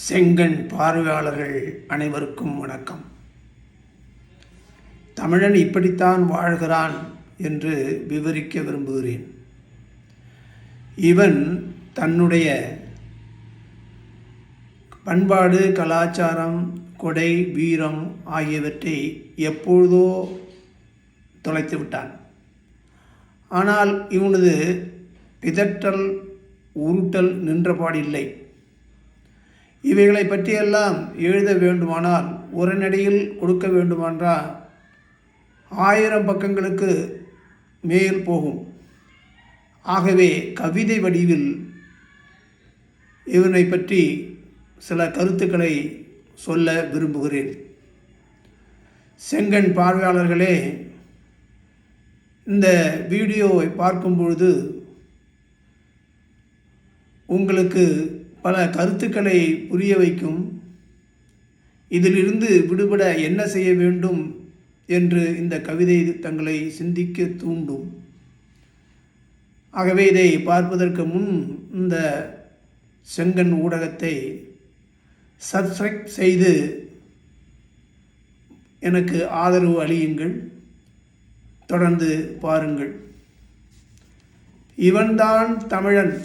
செங்கன் பார்வையாளர்கள் அனைவருக்கும் வணக்கம். தமிழன் இப்படித்தான் வாழ்கிறான் என்று விவரிக்க விரும்புகிறேன். இவன் தன்னுடைய பண்பாடு கலாச்சாரம் கொடை வீரம் ஆகியவற்றை எப்பொழுதோ தொலைத்து விட்டான். ஆனால் இவனது பிதற்றல் உருட்டல் நின்றபாடில்லை. இவைகளை பற்றியெல்லாம் எழுத வேண்டுமானால் உரைநடையில் கொடுக்க வேண்டுமென்றால் ஆயிரம் பக்கங்களுக்கு மேல் போகும். ஆகவே கவிதை வடிவில் இவனை பற்றி சில கருத்துக்களை சொல்ல விரும்புகிறேன். செங்கண் பார்வையாளர்களே இந்த வீடியோவை பார்க்கும் பொழுது உங்களுக்கு பல கருத்துக்களை புரிய வைக்கும். இதிலிருந்து விடுபட என்ன செய்ய வேண்டும் என்று இந்த கவிதை தங்களை சிந்திக்க தூண்டும். ஆகவே இதை பார்ப்பதற்கு முன் இந்த செங்கன் ஊடகத்தை சப்ஸ்கிரைப் செய்து எனக்கு ஆதரவு அளியுங்கள். தொடர்ந்து பாருங்கள். இவன்தான் தமிழன்.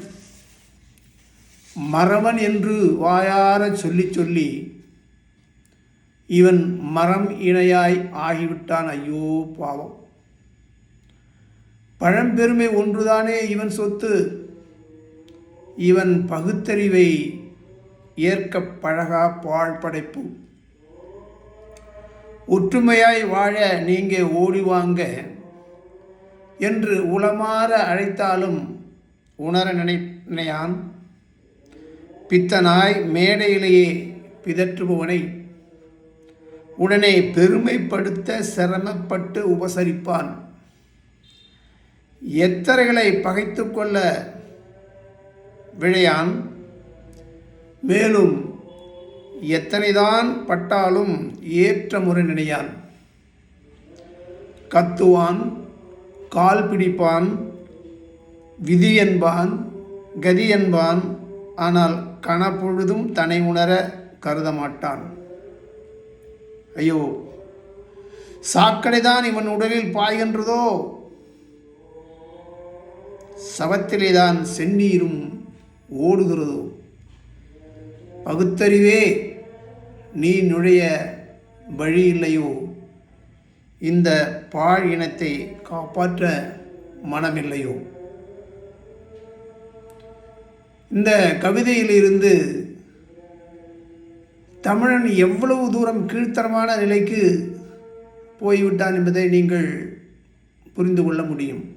மறவன் என்று வாயார சொல்லி சொல்லி இவன் மரம் இணையாய் ஆகிவிட்டான் ஐயோ பாவம். பழம்பெருமை ஒன்றுதானே இவன் சொத்து? இவன் பகுத்தறிவை ஏற்க பழகா பாழ் படைப்பு. ஒற்றுமையாய் வாழ நீங்க ஓடி வாங்க என்று உளமாற அழைத்தாலும் உணர நினைனையான் பித்தனாய் மேடையிலேயே பிதற்றுபவனை உடனே பெருமைப்படுத்த சிரமப்பட்டு உபசரிப்பான். எத்தரைகளை பகைத்து கொள்ள விழையான்? மேலும் எத்தனைதான் பட்டாலும் ஏற்ற முறை நினையான்? கத்துவான் கால் பிடிப்பான் விதி என்பான் கதி என்பான் ஆனால் கணப்பொழுதும் தன்னை உணர கருத மாட்டான் ஐயோ சாக்கடைதான் இவன் உடலில் பாய்கின்றதோ? சவத்திலேதான் செந்நீரும் ஓடுகிறதோ? பகுத்தறிவே நீ நுழைய வழி இல்லையோ இந்த பாழ் இனத்தை காப்பாற்ற மனமில்லையோ? இந்த கவிதையிலிருந்து தமிழன் எவ்வளவு தூரம் கீழ்த்தரமான நிலைக்கு போய்விட்டான் என்பதை நீங்கள் புரிந்து கொள்ள முடியும்.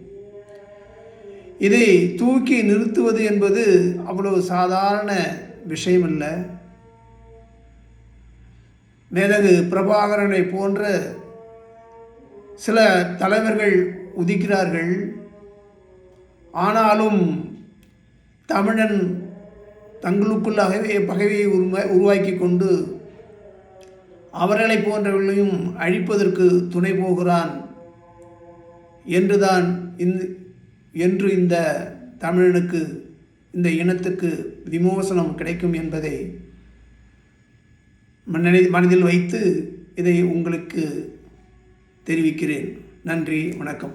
இதை தூக்கி நிறுத்துவது என்பது அவ்வளவு சாதாரண விஷயமல்ல. மேலகு பிரபாகரனை போன்ற சில தலைவர்கள் உதிக்கிறார்கள். ஆனாலும் தமிழன் தங்களுக்குள்ளாகவே பகைவையை உருவா உருவாக்கி கொண்டு அவர்களை போன்றவர்களையும் அழிப்பதற்கு துணை போகிறான் என்றுதான் இந்த என்று இந்த தமிழனுக்கு இந்த இனத்துக்கு விமோசனம் கிடைக்கும் என்பதை மனதி மனதில் வைத்து இதை உங்களுக்கு தெரிவிக்கிறேன். நன்றி வணக்கம்.